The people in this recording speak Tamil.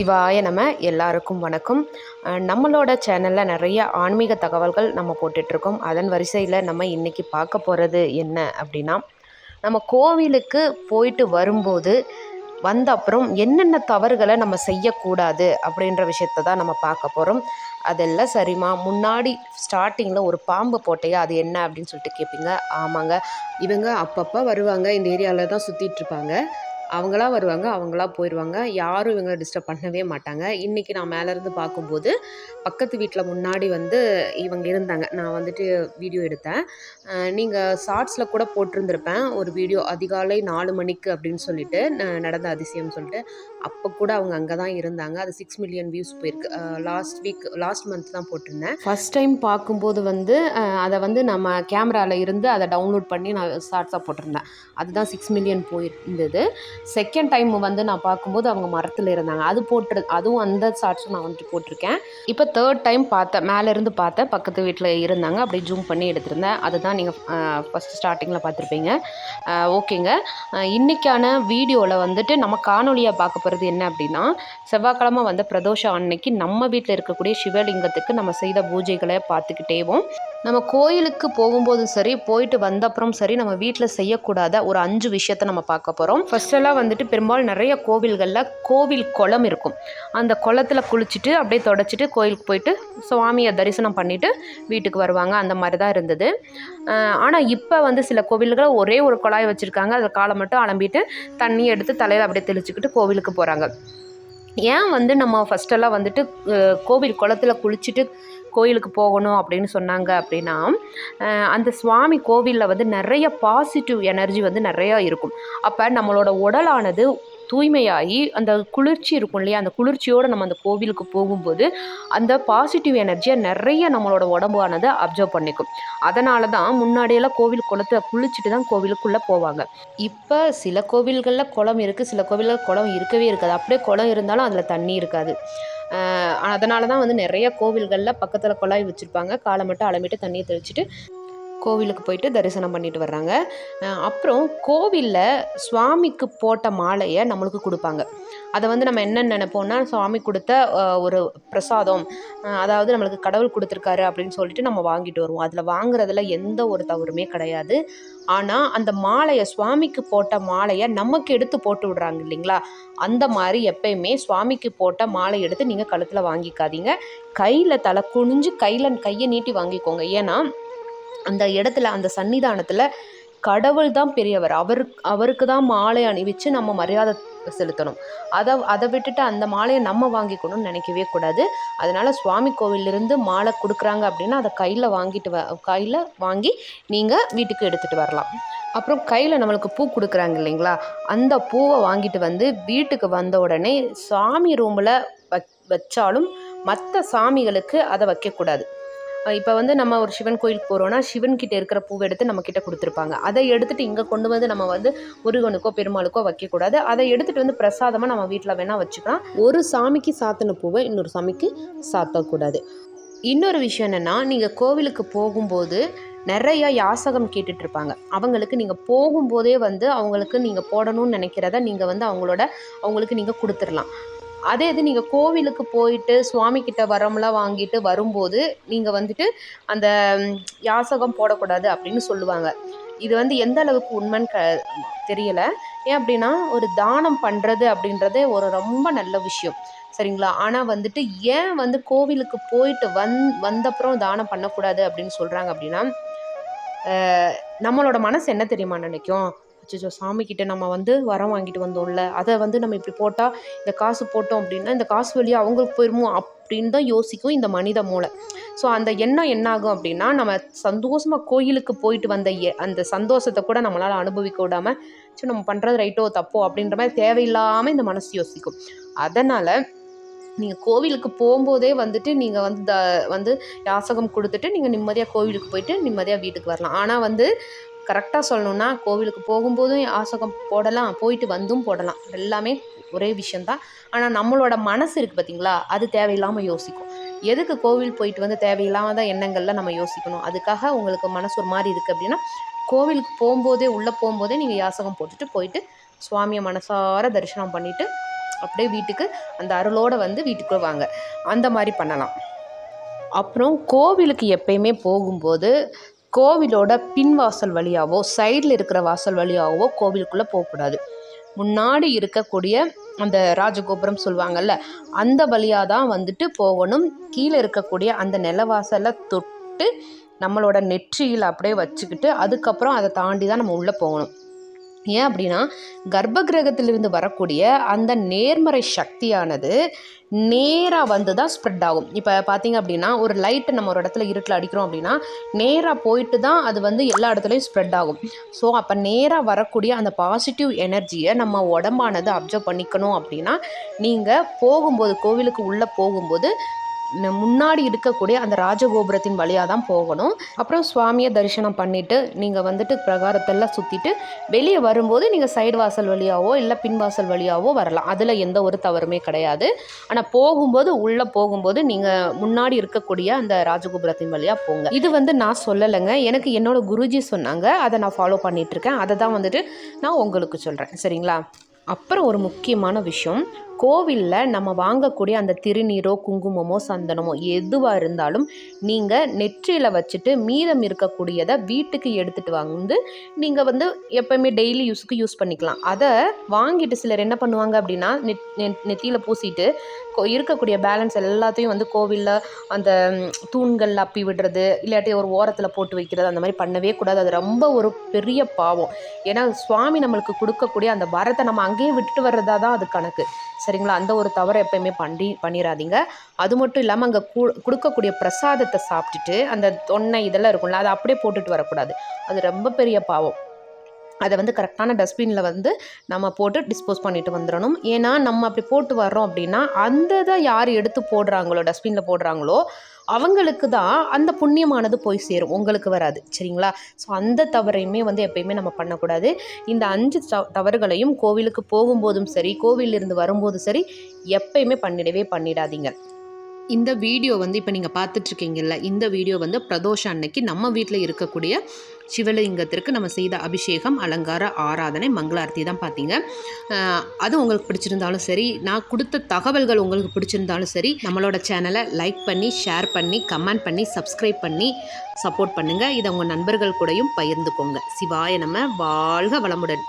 சிவாய நம்ம எல்லாருக்கும் வணக்கம். நம்மளோட சேனலில் நிறைய ஆன்மீக தகவல்கள் நம்ம போட்டுட்ருக்கோம். அதன் வரிசையில் நம்ம இன்றைக்கி பார்க்க போகிறது என்ன அப்படின்னா நம்ம கோவிலுக்கு போயிட்டு வரும்போது வந்த அப்புறம் என்னென்ன தவறுகளை நம்ம செய்யக்கூடாது அப்படின்ற விஷயத்த தான் நம்ம பார்க்க போகிறோம் அதெல்லாம் சரிம்மா முன்னாடி ஸ்டார்டிங்கில் ஒரு பாம்பு போட்டையா அது என்ன அப்படின்னு சொல்லிட்டு கேட்பீங்க ஆமாங்க. இவங்க அப்பப்போ வருவாங்க. இந்த ஏரியாவில் தான் சுற்றிட்டு இருப்பாங்க அவங்களா வருவாங்க அவங்களா போயிடுவாங்க யாரும் இவங்களை டிஸ்டர்ப் பண்ணவே மாட்டாங்க. இன்றைக்கி நான் மேலேருந்து பார்க்கும்போது பக்கத்து வீட்டில் முன்னாடி வந்து இவங்க இருந்தாங்க. நான் வந்துட்டு வீடியோ எடுத்தேன். நீங்கள் ஷார்ட்ஸில் கூட போட்டிருந்திருப்பேன். ஒரு வீடியோ அதிகாலை நாலு மணிக்கு அப்படின்னு சொல்லிட்டு நடந்த அதிசயம் சொல்லிட்டு. அப்போ கூட அவங்க அங்கே தான் இருந்தாங்க. அது சிக்ஸ் மில்லியன் வியூஸ் போயிருக்கு. லாஸ்ட் வீக் லாஸ்ட் மந்த் தான் போட்டிருந்தேன். ஃபஸ்ட் டைம் பார்க்கும்போது வந்து அதை வந்து நம்ம கேமராவில் இருந்து அதை டவுன்லோட் பண்ணி நான் ஷார்ட்ஸாக போட்டிருந்தேன். அதுதான் சிக்ஸ் மில்லியன் போயிருந்தது. செகண்ட் டைம் வந்து நான் பார்க்கும்போது அவங்க மரத்தில் இருந்தாங்க. அது போட்டு அதுவும் அந்த ஷார்ட்ஸும் நான் வந்துட்டு போட்டிருக்கேன். இப்போ தேர்ட் டைம் பார்த்தேன் மேலேருந்து பார்த்தேன் பக்கத்து வீட்டில் இருந்தாங்க. அப்படியே ஜூம் பண்ணி எடுத்திருந்தேன். அதுதான் நீங்கள் ஃபஸ்ட் ஸ்டார்டிங்கில் பார்த்துருப்பீங்க. ஓகேங்க. இன்றைக்கான வீடியோவில் வந்துட்டு நம்ம காணொலியாக பார்க்க போகிறது என்ன அப்படின்னா செவ்வாய்க்கிழமை வந்த பிரதோஷம் அன்னைக்கு நம்ம வீட்டில் இருக்கக்கூடிய சிவலிங்கத்துக்கு நம்ம செய்த பூஜைகளை பார்த்துக்கிட்டேவும் நம்ம கோயிலுக்கு போகும்போதும் சரி போயிட்டு வந்தப்புறம் சரி நம்ம வீட்டில் செய்யக்கூடாத ஒரு அஞ்சு விஷயத்தை நம்ம பார்க்க போகிறோம் ஃபர்ஸ்டெல்லாம் வந்துட்டு பெரும்பாலும் நிறைய கோவில்களில் கோவில் குளம் இருக்கும். அந்த குளத்தில் குளிச்சுட்டு அப்படியே தொடச்சிட்டு கோயிலுக்கு போயிட்டு சுவாமியை தரிசனம் பண்ணிவிட்டு வீட்டுக்கு வருவாங்க. அந்த மாதிரி தான் இருந்தது ஆனால் இப்போ வந்து சில கோவில்களில் ஒரே ஒரு குழாய் வச்சுருக்காங்க. அதில் காலை மட்டும் அலம்பிட்டு தண்ணி எடுத்து தலையில் அப்படியே தெளிச்சுக்கிட்டு கோவிலுக்கு போகிறாங்க ஏன் வந்து நம்ம ஃபஸ்ட்டெல்லாம் வந்துட்டு கோவில் குளத்துல குளிச்சுட்டு கோயிலுக்கு போகணும் அப்படின்னு சொன்னாங்க அப்படின்னா அந்த சுவாமி கோவிலில் வந்து நிறைய பாசிட்டிவ் எனர்ஜி வந்து நிறையா இருக்கும். அப்போ நம்மளோட உடலானது தூய்மையாகி அந்த குளிர்ச்சி இருக்கும் இல்லையா? அந்த குளிர்ச்சியோடு நம்ம அந்த கோவிலுக்கு போகும்போது அந்த பாசிட்டிவ் எனர்ஜியை நிறைய நம்மளோட உடம்பானது அப்சர்வ் பண்ணிக்கும். அதனால தான் முன்னாடியெல்லாம் கோவில் குளத்தை குளிச்சுட்டு தான் கோவிலுக்குள்ளே போவாங்க. இப்போ சில கோவில்களில் குளம் இருக்குது சில கோவில்களில் குளம் இருக்கவே இருக்காது. அப்படியே குளம் இருந்தாலும் அதில் தண்ணி இருக்காது. அதனால தான் வந்து நிறைய கோவில்களில் பக்கத்தில் குழாய் வச்சுருப்பாங்க. காலை மட்டும் அலம்பிட்டு தண்ணியை தெளிச்சிட்டு கோவிலுக்கு போயிட்டு தரிசனம் பண்ணிட்டு வர்றாங்க. அப்புறம் கோவிலில் சுவாமிக்கு போட்ட மாலையை நம்மளுக்கு கொடுப்பாங்க. அதை வந்து நம்ம என்ன நினைப்போம்னா சுவாமி கொடுத்த ஒரு பிரசாதம் அதாவது நம்மளுக்கு கடவுள் கொடுத்துருக்காரு அப்படின்னு சொல்லிட்டு நம்ம வாங்கிட்டு வருவோம். அதில் வாங்குறதுல எந்த ஒரு தவறுமே கிடையாது. ஆனால் அந்த மாலையை சுவாமிக்கு போட்ட மாலையை நமக்கு எடுத்து போட்டு விடுறாங்க இல்லைங்களா? அந்த மாதிரி எப்பயுமே சுவாமிக்கு போட்ட மாலை எடுத்து நீங்கள் கழுத்தில் வாங்கிக்காதீங்க. கையில் தலை குனிஞ்சு கையில் கையை நீட்டி வாங்கிக்கோங்க. ஏன்னா அந்த இடத்துல அந்த சன்னிதானத்தில் கடவுள் தான் பெரியவர். அவருக்கு அவருக்கு தான் மாலை அணிவிச்சு நம்ம மரியாதை செலுத்தணும். அதை அதை விட்டுட்டு அந்த மாலையை நம்ம வாங்கிக்கணும்னு நினைக்கவே கூடாது. அதனால் சுவாமி கோவிலிருந்து மாலை கொடுக்குறாங்க அப்படின்னா அதை கையில் வாங்கிட்டு வ கையில் வாங்கி நீங்கள் வீட்டுக்கு எடுத்துகிட்டு வரலாம். அப்புறம் கையில் நம்மளுக்கு பூ கொடுக்குறாங்க இல்லைங்களா? அந்த பூவை வாங்கிட்டு வந்து வீட்டுக்கு வந்த உடனே சாமி ரூமில் வச்சாலும் மற்ற சாமிகளுக்கு அதை வைக்கக்கூடாது. இப்போ வந்து நம்ம ஒரு சிவன் கோயிலுக்கு போகிறோன்னா சிவன்கிட்ட இருக்கிற பூவை எடுத்து நம்ம கிட்ட கொடுத்துருப்பாங்க. அதை எடுத்துட்டு இங்கே கொண்டு வந்து நம்ம வந்து முருகனுக்கோ பெருமாளுக்கோ வைக்கக்கூடாது. அதை எடுத்துட்டு வந்து பிரசாதமாக நம்ம வீட்டில் வேணால் வச்சுக்கலாம். ஒரு சாமிக்கு சாத்தின பூவை இன்னொரு சாமிக்கு சாத்தக்கூடாது. இன்னொரு விஷயம் என்னென்னா நீங்கள் கோவிலுக்கு போகும்போது நிறையா யாசகம் கேட்டுட்டு இருப்பாங்க. அவங்களுக்கு நீங்கள் போகும்போதே வந்து அவங்களுக்கு நீங்கள் போடணும்னு நினைக்கிறத நீங்கள் வந்து அவங்களோட அவங்களுக்கு நீங்கள் கொடுத்துடலாம். அதே இது நீங்கள் கோவிலுக்கு போயிட்டு சுவாமிக்கிட்ட வரம்லாம் வாங்கிட்டு வரும்போது நீங்கள் வந்துட்டு அந்த யாசகம் போடக்கூடாது அப்படின்னு சொல்லுவாங்க. இது வந்து எந்த அளவுக்கு உண்மைன்னு க தெரியலை. ஏன் அப்படின்னா ஒரு தானம் பண்ணுறது அப்படின்றதே ஒரு ரொம்ப நல்ல விஷயம். சரிங்களா? ஆனால் வந்துட்டு ஏன் வந்து கோவிலுக்கு போயிட்டு வந் வந்தப்புறம் தானம் பண்ணக்கூடாது அப்படின்னு சொல்கிறாங்க அப்படின்னா நம்மளோட மனசு என்ன தெரியுமா நினைக்கும்? அச்சோ சாமி கிட்ட நம்ம வந்து வரம் வாங்கிட்டு வந்தோம்ல அதை வந்து நம்ம இப்படி போட்டால் இந்த காசு போட்டோம் அப்படின்னா இந்த காசு வழியாக அவங்களுக்கு போயிருமோ அப்படின்னு தான் யோசிக்கும் இந்த மனித மூளை. ஸோ அந்த எண்ணம் என்ன ஆகும் அப்படின்னா நம்ம சந்தோஷமாக கோயிலுக்கு போயிட்டு வந்த அந்த சந்தோஷத்தை கூட நம்மளால் அனுபவிக்க விடாமல் சரி நம்ம பண்ணுறது ரைட்டோ தப்போ? அப்படின்ற மாதிரி தேவையில்லாமல் இந்த மனசு யோசிக்கும். அதனால் நீங்கள் கோவிலுக்கு போகும்போதே வந்துட்டு நீங்கள் வந்து த வந்து யாசகம் கொடுத்துட்டு நீங்கள் நிம்மதியாக கோவிலுக்கு போயிட்டு நிம்மதியாக வீட்டுக்கு வரலாம். ஆனால் வந்து கரெக்டாக சொல்லணும்னா கோவிலுக்கு போகும்போதும் யாசகம் போடலாம் போயிட்டு வந்தும் போடலாம். எல்லாமே ஒரே விஷயந்தான் ஆனால் நம்மளோட மனசு இருக்குது பார்த்தீங்களா அது தேவையில்லாமல் யோசிக்கும். எதுக்கு கோவில் போயிட்டு வந்து தேவையில்லாத எண்ணங்களில் நம்ம யோசிக்கணும்? அதுக்காக உங்களுக்கு மனசு ஒரு மாதிரி இருக்குது அப்படின்னா கோவிலுக்கு போகும்போதே உள்ளே போகும்போதே நீங்கள் யாசகம் போட்டுட்டு போயிட்டு சுவாமியை மனசார தரிசனம் பண்ணிவிட்டு அப்படியே வீட்டுக்கு அந்த அருளோடு வந்து வீட்டுக்குள்ளே வாங்க. அந்த மாதிரி பண்ணலாம். அப்புறம் கோவிலுக்கு எப்பயுமே போகும்போது கோவிலோட பின்வாசல் வழியாகவோ சைடில் இருக்கிற வாசல் வழியாகவோ கோவிலுக்குள்ளே போகக்கூடாது. முன்னாடி இருக்கக்கூடிய அந்த ராஜகோபுரம் சொல்லுவாங்கல்ல அந்த வழியாக தான் வந்துட்டு போகணும். கீழே இருக்கக்கூடிய அந்த நிலவாசலை தொட்டு நம்மளோட நெற்றியில் அப்படியே வச்சுக்கிட்டு அதுக்கப்புறம் அதை தாண்டி தான் நம்ம உள்ளே போகணும். ஏன் அப்படின்னா கர்ப்ப கிரகத்திலிருந்து வரக்கூடிய அந்த நேர்மறை சக்தியானது நேராக வந்து தான் ஸ்ப்ரெட் ஆகும். இப்போ பார்த்தீங்க அப்படின்னா ஒரு லைட்டு நம்ம ஒரு இடத்துல இருட்டில் அடிக்கிறோம் அப்படின்னா நேராக போயிட்டு தான் அது வந்து எல்லா இடத்துலையும் ஸ்ப்ரெட் ஆகும். ஸோ அப்போ நேராக வரக்கூடிய அந்த பாசிட்டிவ் எனர்ஜியை நம்ம உடம்பானது அப்சர்வ் பண்ணிக்கணும் அப்படின்னா நீங்கள் போகும்போது கோவிலுக்கு உள்ளே போகும்போது முன்னாடி இருக்கக்கூடிய அந்த ராஜகோபுரத்தின் வழியாக தான் போகணும். அப்புறம் சுவாமியை தரிசனம் பண்ணிவிட்டு நீங்கள் வந்துட்டு பிரகாரத்தெல்லாம் சுற்றிட்டு வெளியே வரும்போது நீங்கள் சைடு வாசல் வழியாவோ இல்லை பின்வாசல் வழியாவோ வரலாம். அதில் எந்த ஒரு தவறுமே கிடையாது. ஆனால் போகும்போது உள்ளே போகும்போது நீங்கள் முன்னாடி இருக்கக்கூடிய அந்த ராஜகோபுரத்தின் வழியாக போங்க. இது வந்து நான் சொல்லலைங்க. எனக்கு என்னோட குருஜி சொன்னாங்க. அதை நான் ஃபாலோ பண்ணிகிட்ருக்கேன் அதை தான் வந்துட்டு நான் உங்களுக்கு சொல்கிறேன் சரிங்களா? அப்புறம் ஒரு முக்கியமான விஷயம். கோவிலில் நம்ம வாங்கக்கூடிய அந்த திருநீரோ குங்குமமோ சந்தனமோ எதுவாக இருந்தாலும் நீங்கள் நெற்றியில் வச்சுட்டு மீதம் இருக்கக்கூடியதை வீட்டுக்கு எடுத்துகிட்டு வந்து நீங்கள் வந்து எப்போயுமே டெய்லி யூஸுக்கு யூஸ் பண்ணிக்கலாம். அதை வாங்கிட்டு சிலர் என்ன பண்ணுவாங்க அப்படின்னா நெத்தியில் பூசிட்டு இருக்கக்கூடிய பேலன்ஸ் எல்லாத்தையும் வந்து கோவிலில் அந்த தூண்கள் அப்பி விடுறது இல்லாட்டி ஒரு ஓரத்தில் போட்டு வைக்கிறது அந்த மாதிரி பண்ணவே கூடாது. அது ரொம்ப ஒரு பெரிய பாவம். ஏன்னா சுவாமி நம்மளுக்கு கொடுக்கக்கூடிய அந்த வரத்தை நம்ம அங்கேயே விட்டுட்டு வர்றதா தான் அது கணக்கு. சரிங்களா? அந்த ஒரு தவறை எப்போயுமே பண்ணி பண்ணிடாதீங்க அது மட்டும் இல்லாமல் அங்கே கு கொடுக்கக்கூடிய பிரசாதத்தை சாப்பிட்டுட்டு அந்த தொன்னை இதெல்லாம் இருக்கும்ல அதை அப்படியே போட்டுட்டு வரக்கூடாது. அது ரொம்ப பெரிய பாவம். அதை வந்து கரெக்டான டஸ்ட்பினில் வந்து நம்ம போட்டு டிஸ்போஸ் பண்ணிட்டு வந்துடணும். ஏன்னா நம்ம அப்படி போட்டு வர்றோம் அப்படின்னா அந்த இதை யார் எடுத்து போடுறாங்களோ டஸ்ட்பினில் போடுறாங்களோ அவங்களுக்கு தான் அந்த புண்ணியமானது போய் சேரும். உங்களுக்கு வராது. சரிங்களா? ஸோ அந்த தவறையுமே வந்து எப்பயுமே நம்ம பண்ணக்கூடாது. இந்த அஞ்சு தவறுகளையும் கோவிலுக்கு போகும்போதும் சரி கோவிலிருந்து வரும்போதும் சரி எப்பயுமே பண்ணிடவே பண்ணிடாதீங்க. இந்த வீடியோ வந்து இப்போ நீங்கள் பார்த்துட்ருக்கீங்கல்ல இந்த வீடியோ வந்து பிரதோஷம் அன்னைக்கு நம்ம வீட்டில் இருக்கக்கூடிய சிவலிங்கத்திற்கு நம்ம செய்த அபிஷேகம் அலங்கார ஆராதனை மங்களார்த்தி தான் பார்த்தீங்க. அது உங்களுக்கு பிடிச்சிருந்தாலும் சரி நான் கொடுத்த தகவல்கள் உங்களுக்கு பிடிச்சிருந்தாலும் சரி நம்மளோட சேனலை லைக் பண்ணி ஷேர் பண்ணி கமெண்ட் பண்ணி சப்ஸ்கிரைப் பண்ணி சப்போர்ட் பண்ணுங்கள் இதை உங்கள் நண்பர்கள் கூடயும் பகிர்ந்துக்கோங்க. சிவாய நம்ம வாழ்க வளமுடன்.